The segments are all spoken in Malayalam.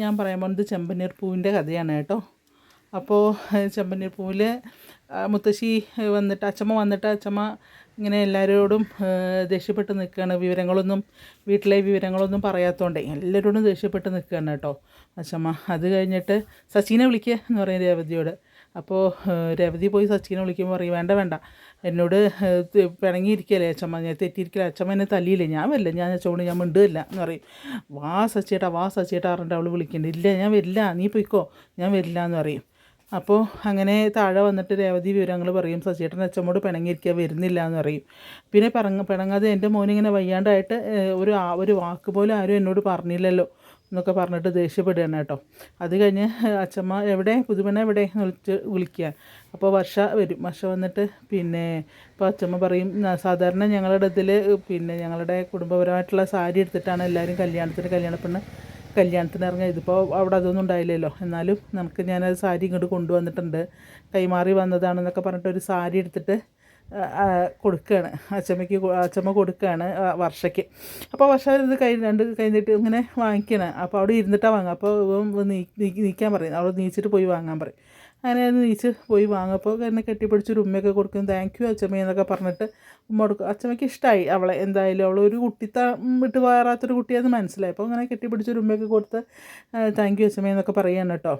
ഞാൻ പറയാൻ പോകുന്നത് ചെമ്പനീർ പൂവിന്റെ കഥയാണ് കേട്ടോ. അപ്പോൾ ചെമ്പനീർ പൂവിൽ മുത്തശ്ശി വന്നിട്ട് അച്ചമ്മ വന്നിട്ട് അച്ചമ്മ ഇങ്ങനെ എല്ലാവരോടും ദേഷ്യപ്പെട്ട് നിൽക്കുകയാണ്. വിവരങ്ങളൊന്നും വീട്ടിലെ വിവരങ്ങളൊന്നും പറയാത്തതുകൊണ്ടേ എല്ലാവരോടും ദേഷ്യപ്പെട്ട് നിൽക്കുകയാണ് കേട്ടോ അച്ചമ്മ. അത് കഴിഞ്ഞിട്ട് സച്ചിനെ വിളിക്കുക എന്ന് പറയും രേവതിയോട്. അപ്പോൾ രവതി പോയി സച്ചിനെ വിളിക്കുമ്പോൾ പറയും വേണ്ട വേണ്ട. എന്നോട് പിണങ്ങിയിരിക്കല്ലേ അച്ഛമ്മ. ഞാൻ തെറ്റിയിരിക്കില്ല. അച്ഛമ്മ എന്നെ തല്ലിയില്ലേ? ഞാൻ വരില്ല. ഞാൻ അച്ഛനോട് ഞാൻ മിണ്ടില്ല എന്ന് പറയും. വാ സച്ചിയേട്ടാ വാ സച്ചിയേട്ടാ പറഞ്ഞിട്ട് അവൾ വിളിക്കുന്നുണ്ട് ഇല്ല ഞാൻ വരില്ല. നീ പോയിക്കോ. ഞാൻ വരില്ല എന്ന് പറയും. അപ്പോൾ അങ്ങനെ താഴെ വന്നിട്ട് രേവതി വിവരങ്ങൾ പറയും. സച്ചിയേട്ടൻ അച്ഛമ്മോട് പിണങ്ങിയിരിക്കുക വരുന്നില്ല എന്ന് പറയും. പിന്നെ പിണങ്ങ പിണങ്ങാതെ എന്റെ മോനിങ്ങനെ വയ്യാണ്ടായിട്ട് ഒരു ഒരു വാക്ക് പോലും ആരും എന്നോട് പറഞ്ഞില്ലല്ലോ. എന്നൊക്കെ പറഞ്ഞിട്ട് ദേഷ്യപ്പെടുകയാണ് കേട്ടോ. അത് കഴിഞ്ഞ് അച്ഛമ്മ എവിടെ? പുതുമന എവിടെ? എന്ന് വിളിച്ച് വിളിക്കുക. അപ്പോൾ വർഷ വരും. വർഷ വന്നിട്ട് പിന്നെ ഇപ്പോൾ അച്ഛമ്മ പറയും സാധാരണ ഞങ്ങളുടെ ഇതിൽ പിന്നെ ഞങ്ങളുടെ കുടുംബപരമായിട്ടുള്ള സാരി എടുത്തിട്ടാണ് എല്ലാവരും കല്യാണത്തിന് കല്യാണ പെണ്ണ് കല്യാണത്തിന് ഇറങ്ങിയത് ഇതിപ്പോൾ അവിടെ അതൊന്നും ഉണ്ടായില്ലല്ലോ. എന്നാലും നമുക്ക് ഞാനത് സാരി ഇങ്ങോട്ട് കൊണ്ടുവന്നിട്ടുണ്ട്. കൈമാറി വന്നതാണെന്നൊക്കെ പറഞ്ഞിട്ട് ഒരു സാരി എടുത്തിട്ട് കൊടുക്കുകയാണ് അച്ചമ്മയ്ക്ക് അച്ചമ്മ കൊടുക്കുകയാണ് വർഷയ്ക്ക്. അപ്പോൾ വർഷ ഇത് കൈ രണ്ട് കഴിഞ്ഞിട്ട് ഇങ്ങനെ വാങ്ങിക്കണം. അപ്പോൾ അവിടെ ഇരുന്നിട്ടാണ് വാങ്ങുക. അപ്പോൾ നീക്കാൻ പറയും. അവിടെ നീച്ചിട്ട് പോയി വാങ്ങാൻ പറയും. അങ്ങനെ അത് നീച്ച് പോയി വാങ്ങപ്പോൾ എന്നെ കെട്ടിപ്പിടിച്ചൊരു ഉമ്മയൊക്കെ കൊടുക്കും. താങ്ക് യു അച്ചമ്മ എന്നൊക്കെ പറഞ്ഞിട്ട് ഉമ്മ കൊടുക്കും. അച്ചമ്മയ്ക്ക് ഇഷ്ടമായി അവളെ. എന്തായാലും അവൾ ഒരു കുട്ടിത്ത വിട്ട് വേറാത്തൊരു കുട്ടിയാണെന്ന് മനസ്സിലായി. അപ്പോൾ അങ്ങനെ കെട്ടിപ്പിടിച്ചൊരു ഉമ്മയൊക്കെ കൊടുത്ത് താങ്ക് യു അച്ചമ്മ എന്നൊക്കെ കേട്ടോ.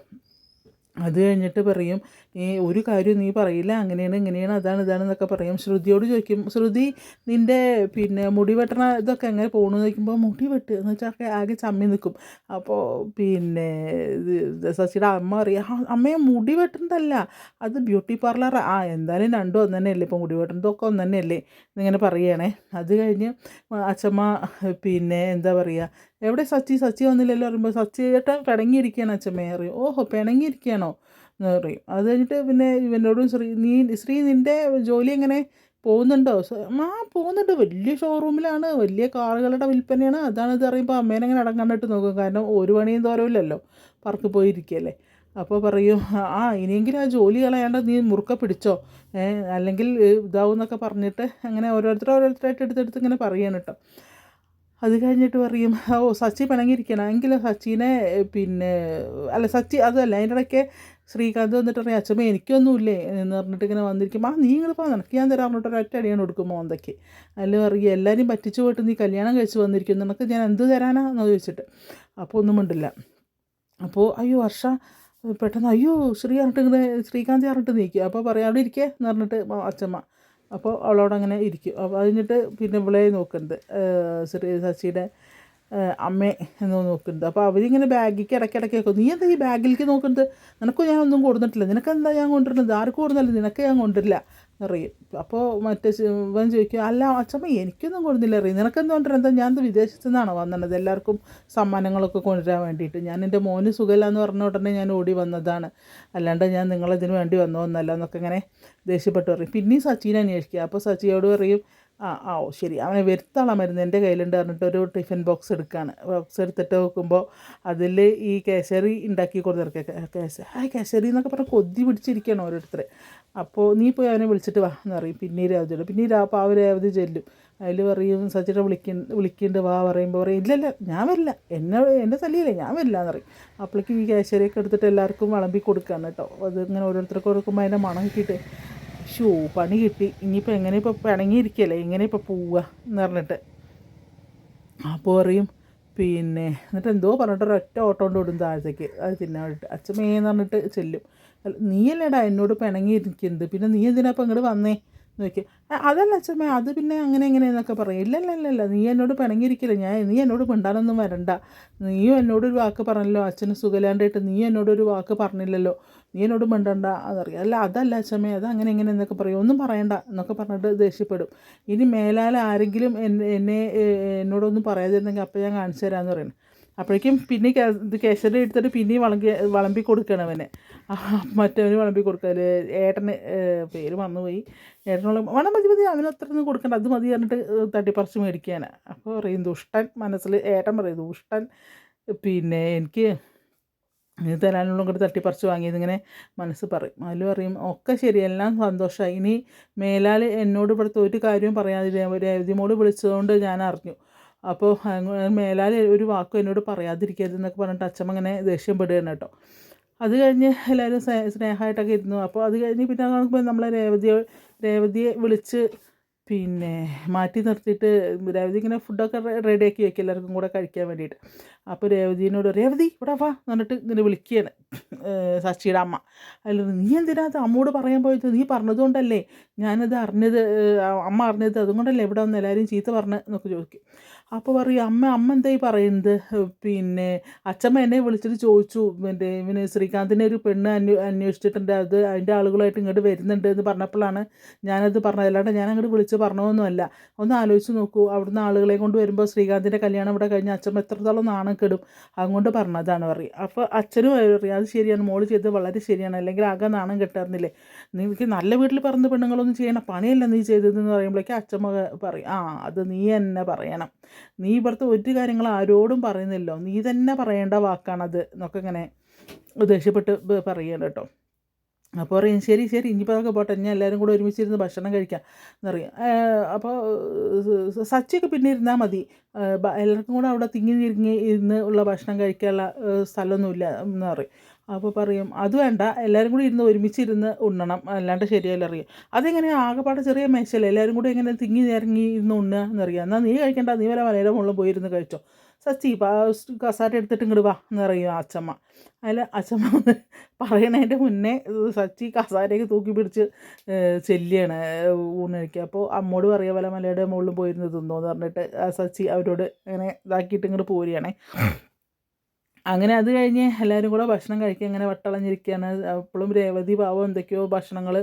അത് കഴിഞ്ഞിട്ട് പറയും ഈ ഒരു കാര്യം നീ പറയില്ല അങ്ങനെയാണ് ഇങ്ങനെയാണ് അതാണ് ഇതാണെന്നൊക്കെ പറയും. ശ്രുതിയോട് ചോദിക്കും ശ്രുതി നിന്റെ പിന്നെ മുടി വെട്ടണ ഇതൊക്കെ എങ്ങനെ പോകണമെന്ന് ചോദിക്കുമ്പോൾ മുടി വെട്ട് എന്ന് വെച്ചാൽ ആകെ ചമ്മി നിൽക്കും അപ്പോൾ പിന്നെ ശശിയുടെ അമ്മ പറയും അമ്മയെ മുടി വെട്ടുന്നതല്ല അത് ബ്യൂട്ടി പാർലർ ആ എന്തായാലും രണ്ടും ഒന്ന് തന്നെയല്ലേ ഇപ്പോൾ മുടി വെട്ടുന്നതൊക്കെ ഒന്ന് തന്നെയല്ലേ എന്നിങ്ങനെ പറയുകയാണേ അത് കഴിഞ്ഞ് അച്ഛമ്മ പിന്നെ എന്താ പറയുക എവിടെ സച്ചി? സച്ചി വന്നില്ലല്ലോ പറയുമ്പോൾ സച്ചി ചേട്ടൻ പിണങ്ങിയിരിക്കുകയാണ് അച്ഛൻ അറിയും ഓഹോ പിണങ്ങിയിരിക്കുകയാണോ? എന്ന് പറയും. അത് കഴിഞ്ഞിട്ട് പിന്നെ ഇവനോടും ശ്രീ നീ ശ്രീ നിന്റെ ജോലി എങ്ങനെ? പോകുന്നുണ്ടോ? ആ പോകുന്നുണ്ട്. വലിയ ഷോറൂമിലാണ് വലിയ കാറുകളുടെ വിൽപ്പനയാണ്. അതാണ് ഇത് അറിയുമ്പോൾ അമ്മേനെ അങ്ങനെ അടങ്ങാനായിട്ട് നോക്കും. കാരണം ഒരു പണിയും തോരവില്ലല്ലോ. പറക്ക് പോയിരിക്കുകയല്ലേ അപ്പോൾ പറയും ആ ഇനിയെങ്കിലും ആ ജോലി കളയാണ്ട് നീ മുറുക്ക പിടിച്ചോ. അല്ലെങ്കിൽ ഇതാവും എന്നൊക്കെ പറഞ്ഞിട്ട് അങ്ങനെ ഓരോരുത്തർ ഓരോരുത്തരായിട്ട് എടുത്തെടുത്ത് ഇങ്ങനെ പറയാണ് കേട്ടോ. അത് കഴിഞ്ഞിട്ട് പറയും ഓ സച്ചി പിണങ്ങിയിരിക്കണം എങ്കിലും സച്ചിനെ പിന്നെ അല്ല സച്ചി അതല്ല അതിന്റെ ഇടയ്ക്ക് ശ്രീകാന്ത് വന്നിട്ട് പറയും അച്ഛമ്മ എനിക്കൊന്നുമില്ലേ? എന്ന് പറഞ്ഞിട്ട് ഇങ്ങനെ വന്നിരിക്കും ആ നീ ഇങ്ങനെ പോകാൻ നിനക്ക് ഞാൻ തരാൻ പറഞ്ഞിട്ട് ഒരൊറ്റ അടിയാണ് കൊടുക്കും മോന്തയ്ക്ക്. അതിൽ പറയും എല്ലാവരും പറ്റിച്ചു പോയിട്ട് നീ കല്യാണം കഴിച്ച് വന്നിരിക്കും നിനക്ക് ഞാൻ എന്ത് തരാനാന്ന് ചോദിച്ചിട്ട്. അപ്പോൾ ഒന്നും മിണ്ടില്ല. അപ്പോൾ അയ്യോ വർഷ പെട്ടെന്ന് അയ്യോ ശ്രീ പറഞ്ഞിട്ട് ഇങ്ങനെ ശ്രീകാന്ത് പറഞ്ഞിട്ട് നീക്കുക അപ്പോൾ പറയാം അവിടെ എന്ന് പറഞ്ഞിട്ട് അച്ഛമ്മ അപ്പോൾ അവളോടങ്ങനെ ഇരിക്കും. അപ്പോൾ കഴിഞ്ഞിട്ട് പിന്നെ ഇവളെ നോക്കുന്നത് ശ്രീ ശശിയുടെ അമ്മേ എന്ന് നോക്കുന്നത് അപ്പോൾ അവരിങ്ങനെ ബാഗിക്ക് ഇടയ്ക്കിടയ്ക്ക് വെക്കും നീ എന്താ ഈ ബാഗിലേക്ക് നോക്കുന്നത്? നിനക്കും ഞാൻ ഒന്നും കൊടുത്തിട്ടില്ല. നിനക്കെന്താ ഞാൻ കൊണ്ടുവരുന്നത്? ആർക്കും കൊടുന്നല്ല നിനക്ക് ഞാൻ കൊണ്ടുവരില്ല. അറിയും അപ്പോൾ മറ്റേ ഇവൻ ചോദിക്കും അല്ല അച്ഛമ്മ എനിക്കൊന്നും കൊടുന്നില്ല എറിയും നിനക്കെന്ത് കൊണ്ടുവരുന്നത് ഞാൻ വിദേശത്തു നിന്നാണോ വന്നത്? എല്ലാവർക്കും സമ്മാനങ്ങളൊക്കെ കൊണ്ടുവരാൻ വേണ്ടിയിട്ട്. ഞാൻ എന്റെ മോന് സുഖമില്ല എന്ന് പറഞ്ഞ ഉടനെ ഞാൻ ഓടി വന്നതാണ്. അല്ലാണ്ട് ഞാൻ നിങ്ങളിതിന് വേണ്ടി വന്നോ എന്നല്ല എന്നൊക്കെ ഇങ്ങനെ ദേഷ്യപ്പെട്ട് പറയും പിന്നെയും സച്ചിനെ അന്വേഷിക്കുക. അപ്പോൾ സച്ചിയോട് പറയും ആ ആ ഓ ശരി. അവനെ വരുത്താളാ മരുന്ന് എന്റെ കയ്യിലുണ്ട് പറഞ്ഞിട്ട് ഒരു ടിഫിൻ ബോക്സ് എടുക്കുകയാണ് ബോക്സ് എടുത്തിട്ട് നോക്കുമ്പോൾ അതിൽ ഈ കേസരി ഉണ്ടാക്കി കൊടുത്തിറക്കുക കേസ ആ കേസരി എന്നൊക്കെ പറഞ്ഞാൽ കൊതി പിടിച്ചിരിക്കുകയാണ് ഓരോരുത്തരെ. അപ്പോൾ നീ പോയി അവനെ വിളിച്ചിട്ട് വാ എന്ന് പറയും. പിന്നെ രാവതി പിന്നെ ആ പാവ അവധി ചെല്ലും. അതിൽ പറയും സച്ചിനെ വിളിക്ക വിളിക്കുന്നുണ്ട് വാ പറയുമ്പോൾ പറയും ഇല്ലല്ല ഞാൻ വരില്ല. എന്നെ എന്റെ തല്ലിയില്ലേ ഞാൻ വരില്ല എന്ന് പറയും. അപ്പോഴേക്കും ഈ കേസരിയൊക്കെ എടുത്തിട്ട് എല്ലാവർക്കും വിളമ്പി കൊടുക്കുകയാണ് കേട്ടോ. അത് ഇങ്ങനെ ഓരോരുത്തർക്ക് കൊടുക്കുമ്പോൾ അതിന്റെ മണം കിട്ടിയിട്ട് ഷൂ പണി കിട്ടി. ഇനിയിപ്പോൾ എങ്ങനെ ഇപ്പോൾ പിണങ്ങിയിരിക്കല്ലേ? ഇങ്ങനെ ഇപ്പോൾ പോവുക എന്ന് പറഞ്ഞിട്ട്. അപ്പോൾ പറയും പിന്നെ എന്നിട്ട് എന്തോ പറഞ്ഞിട്ട് ഒരൊറ്റ ഓട്ടം കൊണ്ട് വിടും താഴത്തേക്ക്. അത് തിന്നാൻ വേണ്ടിയിട്ട് അച്ഛമ്മേന്ന് പറഞ്ഞിട്ട് ചെല്ലും. നീയല്ലേടാ എന്നോട് പിണങ്ങിയിരിക്കുന്നത്? പിന്നെ നീ എന്തിനാ ഇപ്പം ഇങ്ങോട്ട് വന്നേ? നോക്കി. അതല്ല അച്ഛമ്മ അത് പിന്നെ അങ്ങനെ എങ്ങനെയെന്നൊക്കെ പറയും. ഇല്ല ഇല്ല ഇല്ല നീ എന്നോട് പിണങ്ങിയിരിക്കില്ല ഞാൻ നീ എന്നോട് മിണ്ടാനൊന്നും വരണ്ട. നീയും എന്നോടൊരു വാക്ക് പറഞ്ഞല്ലോ. അച്ഛന് സുഖലാണ്ടായിട്ട് നീ എന്നോടൊരു വാക്ക് പറഞ്ഞില്ലല്ലോ. നീ എന്നോട് മിണ്ടണ്ട. അതറിയാം. അല്ല അതല്ല അച്ഛമ്മേ അത് അങ്ങനെ എങ്ങനെയെന്നൊക്കെ പറയും. ഒന്നും പറയണ്ട എന്നൊക്കെ പറഞ്ഞിട്ട് ദേഷ്യപ്പെടും. ഇനി മേലാൽ ആരെങ്കിലും എന്നെ എന്നോടൊന്നും പറയാതിരുന്നെങ്കിൽ അപ്പം ഞാൻ കാണിച്ചു തരാമെന്ന് പറയുന്നത് അപ്പോഴേക്കും പിന്നെ ഇത് കേസരി എടുത്തിട്ട് പിന്നെയും വളമ്പി വിളമ്പി കൊടുക്കണം അവനെ. മറ്റവന് വിളമ്പി കൊടുക്കുക ഏട്ടന് പേര് വന്നുപോയി ഏട്ടനുള്ള വേണം മതി മതി അവന് അത്ര ഒന്നും കൊടുക്കണ്ട. അത് മതി പറഞ്ഞിട്ട് തട്ടിപ്പറിച്ച് മേടിക്കാനാണ് അപ്പോൾ പറയും ദുഷ്ടൻ മനസ്സിൽ ഏട്ടൻ പറയും ദുഷ്ടൻ പിന്നെ എനിക്ക് ഇത് തരാനുള്ള കൂടെ തട്ടിപ്പറിച്ച് വാങ്ങിയത് ഇങ്ങനെ മനസ്സ് പറയും. അതിൽ പറയും ഒക്കെ ശരി എല്ലാം സന്തോഷമായി ഇനി മേലാൽ എന്നോട് ഇവിടുത്തെ ഒരു കാര്യവും പറയാതെ രേവതിമോട് വിളിച്ചതുകൊണ്ട് ഞാൻ അറിഞ്ഞു. അപ്പോൾ മേലാൽ ഒരു വാക്കും എന്നോട് പറയാതിരിക്കരുത് എന്നൊക്കെ പറഞ്ഞിട്ട് അച്ഛമ്മ ഇങ്ങനെ ദേഷ്യപ്പെടുകയാണ് കേട്ടോ. അത് കഴിഞ്ഞ് എല്ലാവരും സ്നേ സ്നേഹമായിട്ടൊക്കെ ഇരുന്നു. അപ്പോൾ അത് കഴിഞ്ഞ് പിന്നെ നോക്കുമ്പോൾ നമ്മളെ രേവതിയെ രേവതിയെ വിളിച്ച് പിന്നെ മാറ്റി നിർത്തിയിട്ട് രേവതി ഇങ്ങനെ ഫുഡൊക്കെ റെഡിയാക്കി വയ്ക്കും എല്ലാവർക്കും കൂടെ കഴിക്കാൻ വേണ്ടിയിട്ട്. അപ്പോൾ രേവതിനോട് രേവതി ഇവിടെ വാ എന്നിട്ട് ഇങ്ങനെ വിളിക്കുകയാണ് സച്ചിയുടെ അമ്മ. അതിൽ നീ എന്തിനാ അമ്മോട് പറയാൻ പോയത്? നീ പറഞ്ഞതുകൊണ്ടല്ലേ ഞാനത് അറിഞ്ഞത് അമ്മ അറിഞ്ഞത് അതുകൊണ്ടല്ലേ ഇവിടെ വന്ന് എല്ലാവരും ചീത്ത പറഞ്ഞ് എന്നൊക്കെ ചോദിക്കും. അപ്പോൾ പറയും അമ്മ അമ്മ എന്തായി പറയുന്നത്? പിന്നെ അച്ഛമ്മ എന്നെ വിളിച്ചിട്ട് ചോദിച്ചു മറ്റേ ഇവന് ശ്രീകാന്തിനെ ഒരു പെണ്ണ് അന്വ അന്വേഷിച്ചിട്ടുണ്ട്. അത് അതിന്റെ ആളുകളായിട്ട് ഇങ്ങോട്ട് വരുന്നുണ്ട് എന്ന് പറഞ്ഞപ്പോഴാണ് ഞാനത് പറഞ്ഞത്. അല്ലാണ്ട് ഞാൻ അങ്ങോട്ട് വിളിച്ച് പറഞ്ഞതൊന്നുമല്ല. ഒന്ന് ആലോചിച്ച് നോക്കൂ. അവിടുന്ന് ആളുകളെ കൊണ്ട് വരുമ്പോൾ ശ്രീകാന്തിന്റെ കല്യാണം ഇവിടെ കഴിഞ്ഞ് അച്ഛമ്മ എത്രത്തോളം നാണം കെടും അതുകൊണ്ട് പറഞ്ഞതാണ് പറയും. അപ്പോൾ അച്ഛനും അറിയാം അത് ശരിയാണ്. മോൾ ചെയ്തത് വളരെ ശരിയാണ്. അല്ലെങ്കിൽ ആകെ നാണം കെട്ടാറുന്നില്ലേ നിനക്ക് നല്ല വീട്ടിൽ പറഞ്ഞ പെണ്ണുങ്ങളൊന്നും ചെയ്യണം പണിയല്ല നീ ചെയ്തതെന്ന് പറയുമ്പോഴേക്കും അച്ഛമ്മ പറയും ആ അത് നീ തന്നെ പറയണം. നീ ഇവിടുത്തെ ഒരു കാര്യങ്ങൾ ആരോടും പറയുന്നില്ലോ നീ തന്നെ പറയേണ്ട വാക്കാണത് എന്നൊക്കെ ഇങ്ങനെ ദേഷ്യപ്പെട്ട് പറയുകയാണ് കേട്ടോ. അപ്പോൾ പറയും ശരി ശരി ഇനിയിപ്പോൾ അതൊക്കെ പോട്ടെ. ഞാൻ എല്ലാവരും കൂടെ ഒരുമിച്ചിരുന്ന് ഭക്ഷണം കഴിക്കാം എന്നറിയാം. അപ്പോൾ സച്ചിയൊക്കെ പിന്നെ ഇരുന്നാൽ മതി. എല്ലാവർക്കും കൂടെ അവിടെ തിങ്ങി തിരിങ്ങി ഇരുന്ന് ഉള്ള ഭക്ഷണം കഴിക്കാനുള്ള സ്ഥലമൊന്നുമില്ല എന്ന് പറയും അപ്പോൾ പറയും അത് വേണ്ട എല്ലാവരും കൂടി ഇരുന്ന് ഒരുമിച്ചിരുന്ന് ഉണ്ണണം അല്ലാണ്ട് ശരിയല്ല അറിയാം അതെങ്ങനെ ആകെപ്പാടെ ചെറിയ മേശയല്ലേ എല്ലാവരും കൂടി എങ്ങനെ തിങ്ങി ഇറങ്ങി ഇരുന്ന് ഉണ്ണുക എന്നറിയാം എന്നാൽ നീ കഴിക്കണ്ട നീ വല്ല മലയുടെ മുകളിൽ പോയിരുന്ന് കഴിച്ചോ. സച്ചി കസാര എടുത്തിട്ട് ഇങ്ങോട്ട് വാ എന്ന് പറയും അച്ഛമ്മ അതിൽ അച്ഛമ്മ വന്ന് പറയണതിന്റെ മുന്നേ സച്ചി കസാരയൊക്കെ തൂക്കി പിടിച്ച് ചെല്ലിയാണ് ഊണഴിക്കുക അപ്പോൾ അമ്മോട് പറയുക വല്ല മലയുടെ മുകളിൽ പോയിരുന്ന് തിന്നോ എന്ന് പറഞ്ഞിട്ട് സച്ചി അവരോട് അങ്ങനെ ഇതാക്കിയിട്ട് ഇങ്ങോട്ട് പോരുകയാണേ. അങ്ങനെ അത് കഴിഞ്ഞ് എല്ലാവരും കൂടെ ഭക്ഷണം കഴിക്കുക അങ്ങനെ വട്ടളഞ്ഞിരിക്കുകയാണ്. അപ്പോഴും രേവതി പാവം എന്തൊക്കെയോ ഭക്ഷണങ്ങൾ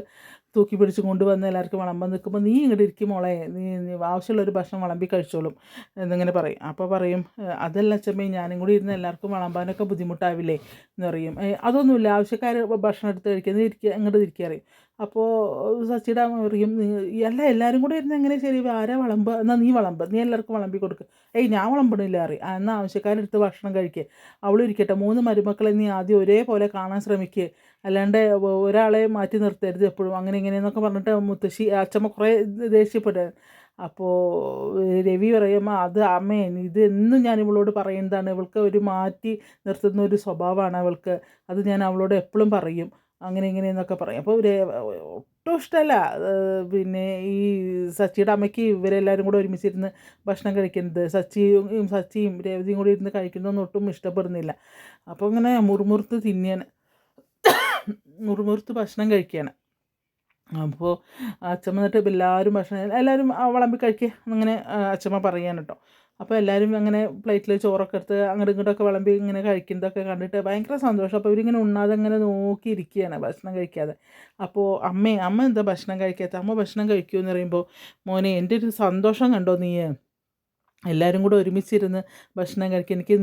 തൂക്കി പിടിച്ച് കൊണ്ടുവന്ന് എല്ലാവർക്കും വിളമ്പാൻ നിൽക്കുമ്പോൾ നീ ഇങ്ങോട്ട് ഇരിക്കും മോളെ. നീ ആവശ്യമുള്ളൊരു ഭക്ഷണം വിളമ്പി കഴിച്ചോളും. എന്നിങ്ങനെ പറയും. അപ്പോൾ പറയും അതല്ല അച്ഛമ്മേ ഞാനും കൂടി ഇരുന്ന് എല്ലാവർക്കും വിളമ്പാനൊക്കെ ബുദ്ധിമുട്ടാവില്ലേ? എന്ന് പറയും. "ഏയ് അതൊന്നുമില്ല. ആവശ്യക്കാർ ഭക്ഷണം എടുത്ത് കഴിക്കുക നീ ഇരിക്കുക അങ്ങോട്ട് ഇരിക്കുക അറിയും അപ്പോൾ സച്ചിയുടെ അമ്മ പറയും "നീ- അല്ല എല്ലാവരും കൂടെ ഇരുന്ന് എങ്ങനെ ശരി? ആരാ വിളമ്പ്? എന്നാൽ നീ വിളമ്പ്. നീ എല്ലാവർക്കും വിളമ്പി കൊടുക്കുക ഏയ് ഞാൻ വിളമ്പണില്ല അറി "ആ, എന്നാൽ ആവശ്യക്കാരെടുത്ത് ഭക്ഷണം കഴിക്കുക അവളിരിക്കട്ടെ മൂന്ന് മരുമക്കളെ നീ ആദ്യം ഒരേപോലെ കാണാൻ ശ്രമിക്കുക അല്ലാണ്ട് ഒരാളെ മാറ്റി നിർത്തരുത് എപ്പോഴും. അങ്ങനെ ഇങ്ങനെയെന്നൊക്കെ പറഞ്ഞിട്ട് മുത്തശ്ശി അച്ഛമ്മ കുറേ ദേഷ്യപ്പെടുക അപ്പോൾ രവി പറയുമ്പോൾ അത് അമ്മേ ഇത് എന്നും ഞാൻ ഇവളോട് പറയുന്നതാണ്. ഇവൾക്ക് ഒരു മാറ്റി നിർത്തുന്ന ഒരു സ്വഭാവമാണ് അവൾക്ക്. അത് ഞാൻ അവളോട് എപ്പോഴും പറയും. അങ്ങനെ ഇങ്ങനെ എന്നൊക്കെ പറയും. അപ്പോൾ ഇവർ ഒട്ടും ഇഷ്ടമല്ല. പിന്നെ ഈ സച്ചിയുടെ അമ്മയ്ക്ക് ഇവരെല്ലാവരും കൂടെ ഒരുമിച്ചിരുന്ന് ഭക്ഷണം കഴിക്കുന്നത്. സച്ചിയും സച്ചിയും രേവതിയും കൂടി ഇരുന്ന് കഴിക്കുന്നതൊന്നും ഒട്ടും ഇഷ്ടപ്പെടുന്നില്ല. അപ്പോൾ ഇങ്ങനെ മുറുമുറുത്ത് തിന്നിയാണ് മുറുമുറുത്ത് ഭക്ഷണം കഴിക്കുകയാണ് അപ്പോൾ അച്ഛമ്മ എന്നിട്ട് എല്ലാവരും ഭക്ഷണം എല്ലാവരും വിളമ്പി കഴിക്കുക അങ്ങനെ അച്ഛമ്മ പറയാൻ കേട്ടോ. അപ്പോൾ എല്ലാവരും അങ്ങനെ പ്ലേറ്റിൽ ചോറൊക്കെ എടുത്ത് അങ്ങോട്ടും ഇങ്ങോട്ടൊക്കെ വിളമ്പി ഇങ്ങനെ കഴിക്കുന്നതൊക്കെ കണ്ടിട്ട് ഭയങ്കര സന്തോഷം. അപ്പോൾ ഇവരിങ്ങനെ ഉണ്ണാതെ ഇങ്ങനെ നോക്കിയിരിക്കുകയാണ് ഭക്ഷണം കഴിക്കാതെ. അപ്പോൾ അമ്മേ അമ്മ എന്താ ഭക്ഷണം കഴിക്കാത്ത? അമ്മ ഭക്ഷണം കഴിക്കൂ എന്ന് പറയുമ്പോൾ മോനെ എന്റെ ഒരു സന്തോഷം കണ്ടോ നീ എല്ലാവരും കൂടെ ഒരുമിച്ചിരുന്ന് ഭക്ഷണം കഴിക്കാൻ എനിക്ക്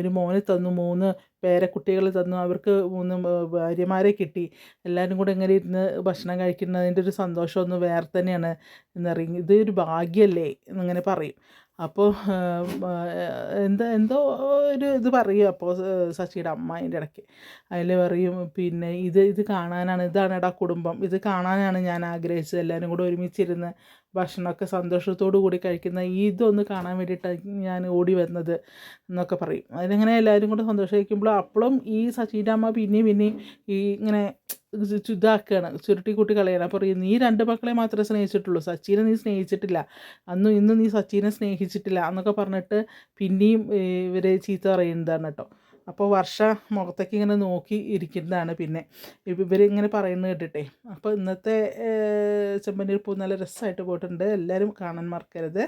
ഒരു മോനെ തന്നു മൂന്ന് പേരക്കുട്ടികൾ തന്നു. അവർക്ക് മൂന്ന് ഭാര്യമാരെ കിട്ടി. എല്ലാവരും കൂടെ ഇങ്ങനെ ഇരുന്ന് ഭക്ഷണം കഴിക്കുന്നതിന്റെ ഒരു സന്തോഷം ഒന്ന് വേറെ തന്നെയാണ് എന്നറിയും ഇത് ഒരു ഭാഗ്യമല്ലേ എന്നിങ്ങനെ പറയും. അപ്പോൾ എന്താ എന്തോ ഒരു ഇത് പറയും അപ്പോൾ ശശിയുടെ അമ്മ അതിന്റെ ഇടയ്ക്ക്. അതിൽ പറയും പിന്നെ ഇത് ഇത് കാണാനാണ് ഇതാണ് എടാ കുടുംബം. ഇത് കാണാനാണ് ഞാൻ ആഗ്രഹിച്ചത്. എല്ലാവരും കൂടെ ഒരുമിച്ചിരുന്ന് ഭക്ഷണമൊക്കെ സന്തോഷത്തോടു കൂടി കഴിക്കുന്ന ഇതൊന്ന് കാണാൻ വേണ്ടിയിട്ടാണ് ഞാൻ ഓടി വരുന്നത് എന്നൊക്കെ പറയും. അതിനങ്ങനെ എല്ലാവരും കൂടെ സന്തോഷം കഴിക്കുമ്പോൾ അപ്പോഴും ഈ സച്ചിന്റെ അമ്മ പിന്നെയും പിന്നെയും ഈ ഇങ്ങനെ ഇതാക്കുകയാണ് ചുരുട്ടി കൂട്ടി കളയാണ്. അപ്പോൾ നീ രണ്ട് മക്കളെ മാത്രമേ സ്നേഹിച്ചിട്ടുള്ളൂ. സച്ചിനെ നീ സ്നേഹിച്ചിട്ടില്ല. അന്നും ഇന്നും നീ സച്ചിനെ സ്നേഹിച്ചിട്ടില്ല. എന്നൊക്കെ പറഞ്ഞിട്ട് പിന്നെയും ഇവർ ചീത്ത പറയുന്നതാണ് കേട്ടോ. അപ്പോൾ വർഷ മുഖത്തേക്ക് ഇങ്ങനെ നോക്കി ഇരിക്കുന്നതാണ് പിന്നെ. ഇവരിങ്ങനെ പറയുന്നത് കേട്ടിട്ടേ. അപ്പോൾ ഇന്നത്തെ ചെമ്പനീർ പൂ നല്ല രസമായിട്ട് പോയിട്ടുണ്ട്. എല്ലാവരും കാണാൻ മറക്കരുത്.